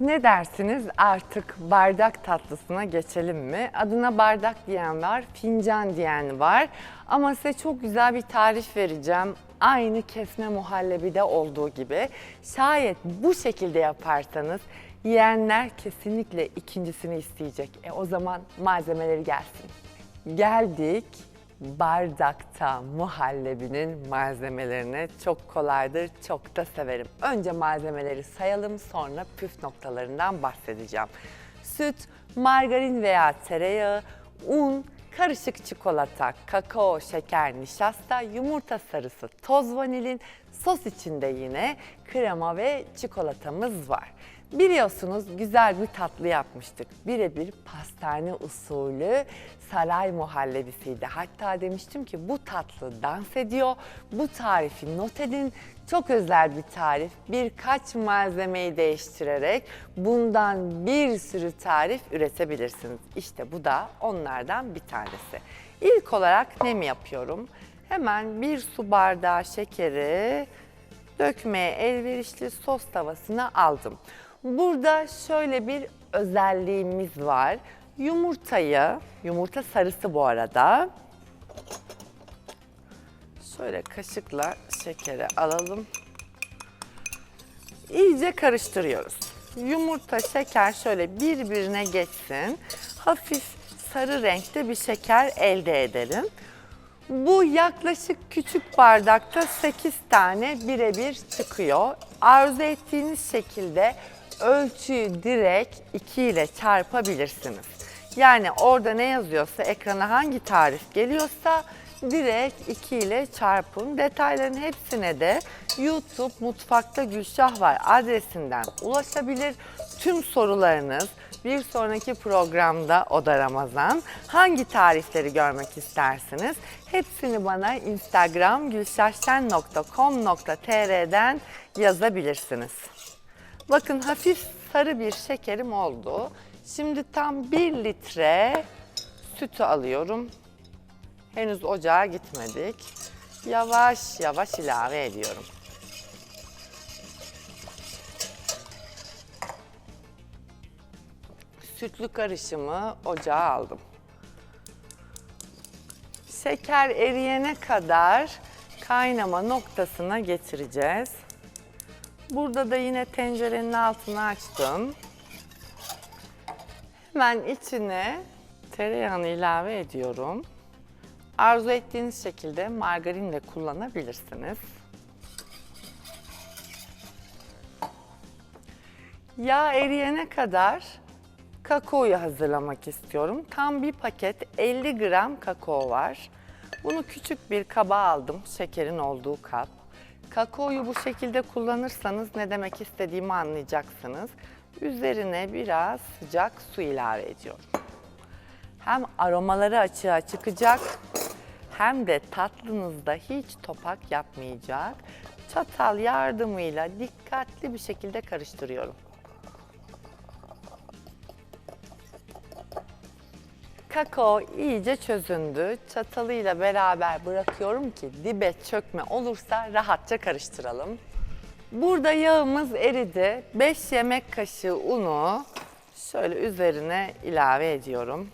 Ne dersiniz artık bardak tatlısına geçelim mi? Adına bardak diyen var, fincan diyen var. Ama size çok güzel bir tarif vereceğim. Aynı kesme muhallebide olduğu gibi. Şayet bu şekilde yaparsanız yiyenler kesinlikle ikincisini isteyecek. E o zaman malzemeleri gelsin. Geldik bardakta muhallebinin malzemelerine çok kolaydır, çok da severim. Önce malzemeleri sayalım sonra püf noktalarından bahsedeceğim. Süt, margarin veya tereyağı, un, karışık çikolata, kakao, şeker, nişasta, yumurta sarısı, toz vanilin, sos içinde yine krema ve çikolatamız var. Biliyorsunuz güzel bir tatlı yapmıştık. Birebir pastane usulü saray muhallebisiydi. Hatta demiştim ki bu tatlı dans ediyor. Bu tarifi not edin. Çok özel bir tarif. Birkaç malzemeyi değiştirerek bundan bir sürü tarif üretebilirsiniz. İşte bu da onlardan bir tanesi. İlk olarak ne mi yapıyorum? Hemen bir su bardağı şekeri dökmeye elverişli sos tavasına aldım. Burada şöyle bir özelliğimiz var. Yumurtayı, yumurta sarısı bu arada. Şöyle kaşıkla şekeri alalım. İyice karıştırıyoruz. Yumurta, şeker şöyle birbirine geçsin. Hafif sarı renkte bir şeker elde edelim. Bu yaklaşık küçük bardakta 8 tane birebir çıkıyor. Arzu ettiğiniz şekilde ölçüyü direkt 2 ile çarpabilirsiniz. Yani orada ne yazıyorsa, ekrana hangi tarif geliyorsa direkt 2 ile çarpın. Detayların hepsine de YouTube Mutfakta Gülşah var adresinden ulaşabilir. Tüm sorularınız bir sonraki programda O da Ramazan hangi tarifleri görmek istersiniz? Hepsini bana Instagram gülşahşen.com.tr'den yazabilirsiniz. Bakın hafif sarı bir şekerim oldu. Şimdi tam 1 litre sütü alıyorum. Henüz ocağa gitmedik. Yavaş yavaş ilave ediyorum. Sütlü karışımı ocağa aldım. Şeker eriyene kadar kaynama noktasına getireceğiz. Burada da yine tencerenin altını açtım. Hemen içine tereyağını ilave ediyorum. Arzu ettiğiniz şekilde margarin de kullanabilirsiniz. Yağ eriyene kadar kakaoyu hazırlamak istiyorum. Tam bir paket 50 gram kakao var. Bunu küçük bir kaba aldım, şekerin olduğu kap. Kakaoyu bu şekilde kullanırsanız ne demek istediğimi anlayacaksınız. Üzerine biraz sıcak su ilave ediyorum. Hem aromaları açığa çıkacak hem de tatlınızda hiç topak yapmayacak. Çatal yardımıyla dikkatli bir şekilde karıştırıyorum. Kakao iyice çözündü. Çatalıyla beraber bırakıyorum ki dibe çökme olursa rahatça karıştıralım. Burada yağımız eridi. 5 yemek kaşığı unu şöyle üzerine ilave ediyorum.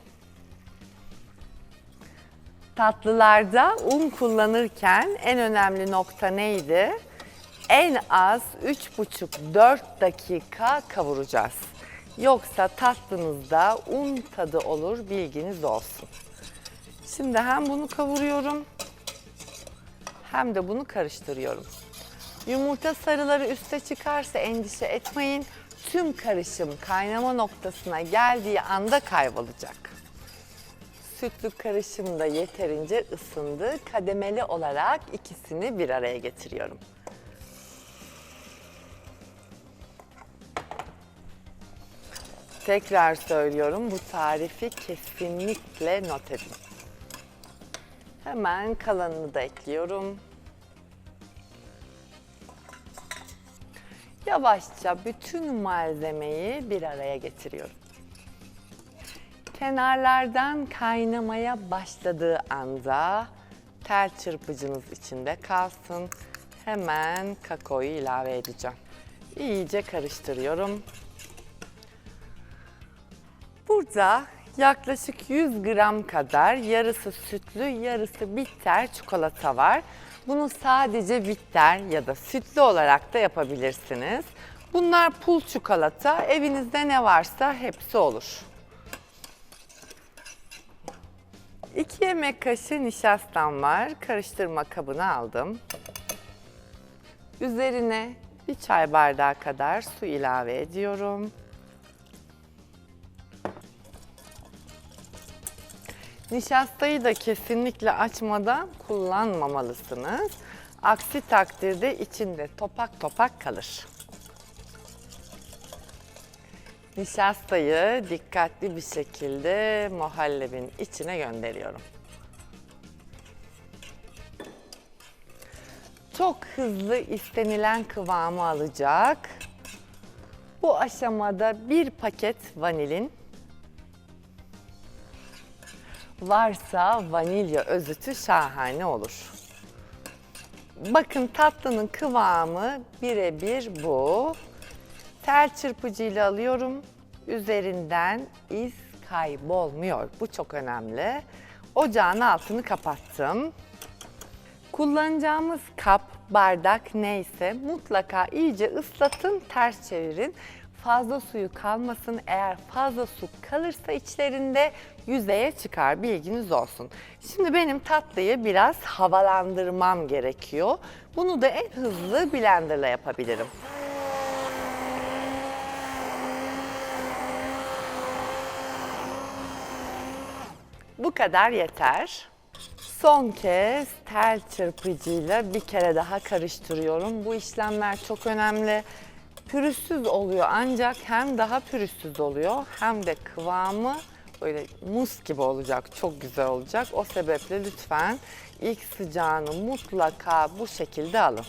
Tatlılarda un kullanırken en önemli nokta neydi? En az 3,5-4 dakika kavuracağız. Yoksa tatlınızda un tadı olur bilginiz olsun. Şimdi hem bunu kavuruyorum hem de bunu karıştırıyorum. Yumurta sarıları üste çıkarsa endişe etmeyin. Tüm karışım kaynama noktasına geldiği anda kaybolacak. Sütlü karışım da yeterince ısındı. Kademeli olarak ikisini bir araya getiriyorum. Tekrar söylüyorum bu tarifi kesinlikle not edin. Hemen kalanını da ekliyorum. Yavaşça bütün malzemeyi bir araya getiriyorum. Kenarlardan kaynamaya başladığı anda tel çırpıcınız içinde kalsın. Hemen kakaoyu ilave edeceğim. İyice karıştırıyorum. Burada yaklaşık 100 gram kadar yarısı sütlü, yarısı bitter çikolata var. Bunu sadece bitter ya da sütlü olarak da yapabilirsiniz. Bunlar pul çikolata. Evinizde ne varsa hepsi olur. 2 yemek kaşığı nişastam var. Karıştırma kabına aldım. Üzerine bir çay bardağı kadar su ilave ediyorum. Nişastayı da kesinlikle açmadan kullanmamalısınız. Aksi takdirde içinde topak topak kalır. Nişastayı dikkatli bir şekilde muhallebin içine gönderiyorum. Çok hızlı istenilen kıvamı alacak. Bu aşamada bir paket vanilin varsa vanilya özütü şahane olur. Bakın tatlının kıvamı birebir bu. Tel çırpıcıyla alıyorum. Üzerinden iz kaybolmuyor. Bu çok önemli. Ocağın altını kapattım. Kullanacağımız kap, bardak neyse mutlaka iyice ıslatın, ters çevirin. Fazla suyu kalmasın. Eğer fazla su kalırsa içlerinde yüzeye çıkar. Bilginiz olsun. Şimdi benim tatlıyı biraz havalandırmam gerekiyor. Bunu da en hızlı blenderla yapabilirim. Bu kadar yeter. Son kez tel çırpıcıyla bir kere daha karıştırıyorum. Bu işlemler çok önemli. Pürüzsüz oluyor ancak hem daha pürüzsüz oluyor hem de kıvamı böyle mus gibi olacak, çok güzel olacak. O sebeple lütfen ilk sıcağını mutlaka bu şekilde alın.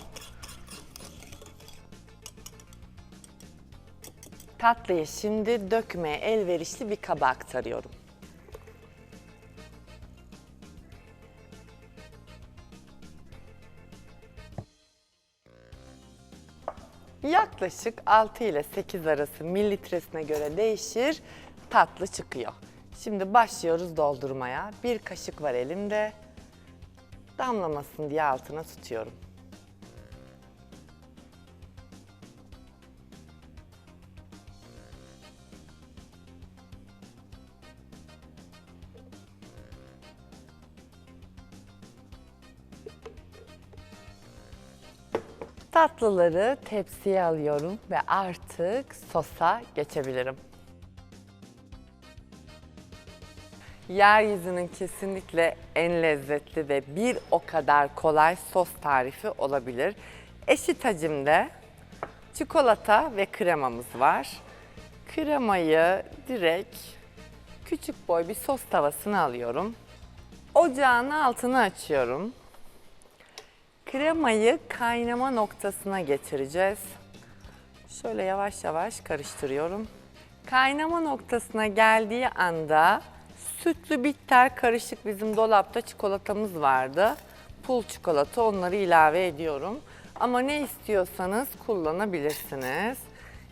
Tatlıyı şimdi dökmeye elverişli bir kaba aktarıyorum. Yaklaşık 6 ile 8 arası mililitresine göre değişir. Tatlı çıkıyor. Şimdi başlıyoruz doldurmaya. Bir kaşık var elimde. Damlamasın diye altına tutuyorum. Tatlıları tepsiye alıyorum ve artık sosa geçebilirim. Yeryüzünün kesinlikle en lezzetli ve bir o kadar kolay sos tarifi olabilir. Eşit hacimde çikolata ve kremamız var. Kremayı direkt küçük boy bir sos tavasına alıyorum. Ocağın altını açıyorum. Kremayı kaynama noktasına getireceğiz. Şöyle yavaş yavaş karıştırıyorum. Kaynama noktasına geldiği anda sütlü bitter karışık bizim dolapta çikolatamız vardı. Pul çikolata onları ilave ediyorum. Ama ne istiyorsanız kullanabilirsiniz.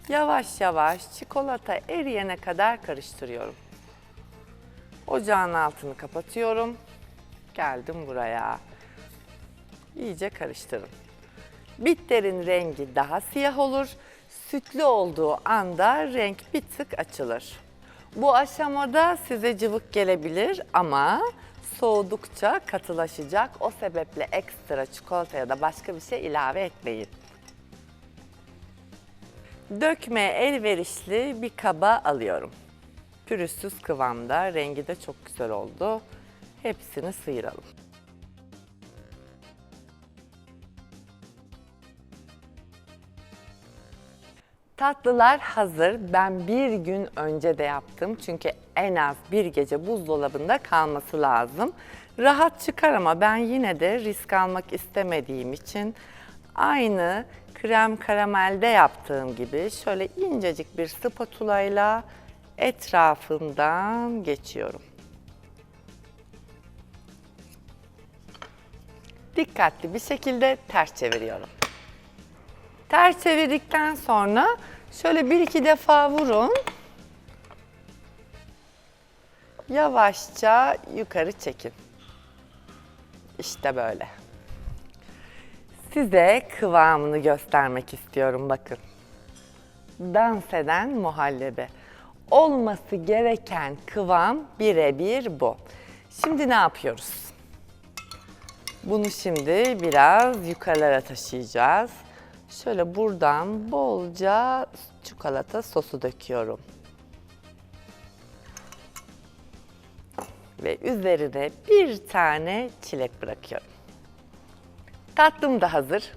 Yavaş yavaş çikolata eriyene kadar karıştırıyorum. Ocağın altını kapatıyorum. Geldim buraya. İyice karıştırın. Bitterin rengi daha siyah olur. Sütlü olduğu anda renk bir tık açılır. Bu aşamada size cıvık gelebilir ama soğudukça katılaşacak. O sebeple ekstra çikolata ya da başka bir şey ilave etmeyin. Dökmeye elverişli bir kaba alıyorum. Pürüzsüz kıvamda, rengi de çok güzel oldu. Hepsini sıyıralım. Tatlılar hazır. Ben bir gün önce de yaptım. Çünkü en az bir gece buzdolabında kalması lazım. Rahat çıkar ama ben yine de risk almak istemediğim için aynı krem karamelde yaptığım gibi şöyle incecik bir spatula ile etrafından geçiyorum. Dikkatli bir şekilde ters çeviriyorum. Ters çevirdikten sonra şöyle bir iki defa vurun. Yavaşça yukarı çekin. İşte böyle. Size kıvamını göstermek istiyorum bakın. Dans eden muhallebi. Olması gereken kıvam birebir bu. Şimdi ne yapıyoruz? Bunu şimdi biraz yukarılara taşıyacağız. Şöyle buradan bolca çikolata sosu döküyorum. Ve üzerine bir tane çilek bırakıyorum. Tatlım da hazır.